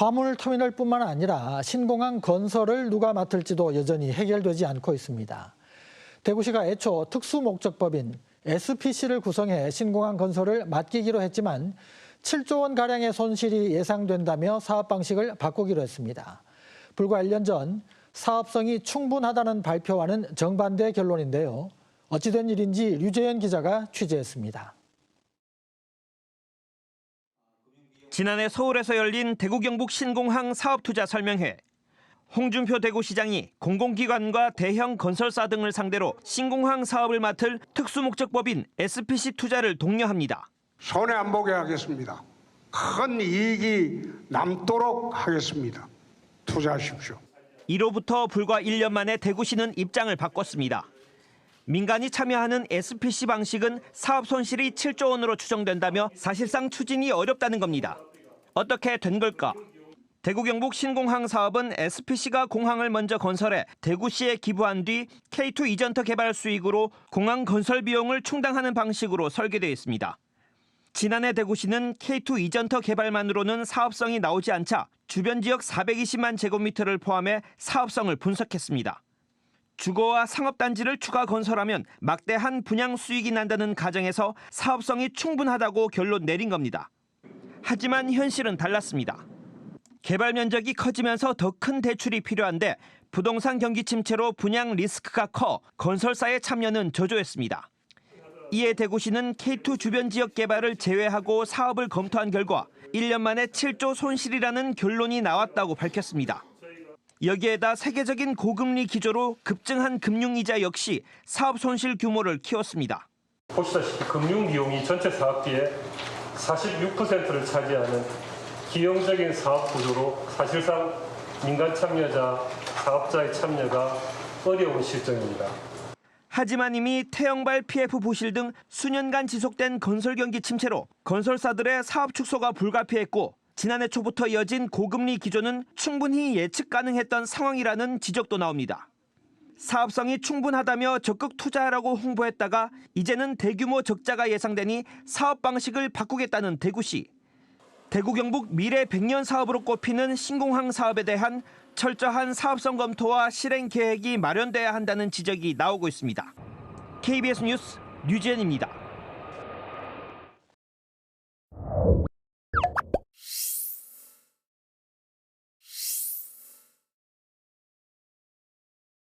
화물터미널뿐만 아니라 신공항 건설을 누가 맡을지도 여전히 해결되지 않고 있습니다. 대구시가 애초 특수목적법인 SPC를 구성해 신공항 건설을 맡기기로 했지만 7조 원 가량의 손실이 예상된다며 사업 방식을 바꾸기로 했습니다. 불과 1년 전 사업성이 충분하다는 발표와는 정반대 결론인데요. 어찌된 일인지 류재현 기자가 취재했습니다. 지난해 서울에서 열린 대구 경북 신공항 사업 투자 설명회. 홍준표 대구시장이 공공기관과 대형 건설사 등을 상대로 신공항 사업을 맡을 특수목적법인 SPC 투자를 독려합니다. 손해 안 보게 하겠습니다. 큰 이익이 남도록 하겠습니다. 투자하십시오. 이로부터 불과 1년 만에 대구시는 입장을 바꿨습니다. 민간이 참여하는 SPC 방식은 사업 손실이 7조 원으로 추정된다며 사실상 추진이 어렵다는 겁니다. 어떻게 된 걸까? 대구 경북 신공항 사업은 SPC가 공항을 먼저 건설해 대구시에 기부한 뒤 K2 이전터 개발 수익으로 공항 건설 비용을 충당하는 방식으로 설계되어 있습니다. 지난해 대구시는 K2 이전터 개발만으로는 사업성이 나오지 않자 주변 지역 420만 제곱미터를 포함해 사업성을 분석했습니다. 주거와 상업단지를 추가 건설하면 막대한 분양 수익이 난다는 가정에서 사업성이 충분하다고 결론 내린 겁니다. 하지만 현실은 달랐습니다. 개발 면적이 커지면서 더 큰 대출이 필요한데 부동산 경기 침체로 분양 리스크가 커 건설사의 참여는 저조했습니다. 이에 대구시는 K2 주변 지역 개발을 제외하고 사업을 검토한 결과 1년 만에 7조 손실이라는 결론이 나왔다고 밝혔습니다. 여기에다 세계적인 고금리 기조로 급증한 금융이자 역시 사업 손실 규모를 키웠습니다. 보시다시피 금융 비용이 전체 사업비의 46%를 차지하는 기형적인 사업 구조로 사실상 민간 참여자, 사업자의 참여가 어려운 실정입니다. 하지만 이미 태영발 PF 부실 등 수년간 지속된 건설 경기 침체로 건설사들의 사업 축소가 불가피했고 지난해 초부터 이어진 고금리 기조는 충분히 예측 가능했던 상황이라는 지적도 나옵니다. 사업성이 충분하다며 적극 투자하라고 홍보했다가 이제는 대규모 적자가 예상되니 사업 방식을 바꾸겠다는 대구시. 대구 경북 미래 100년 사업으로 꼽히는 신공항 사업에 대한 철저한 사업성 검토와 실행 계획이 마련돼야 한다는 지적이 나오고 있습니다. KBS 뉴스 류지현입니다.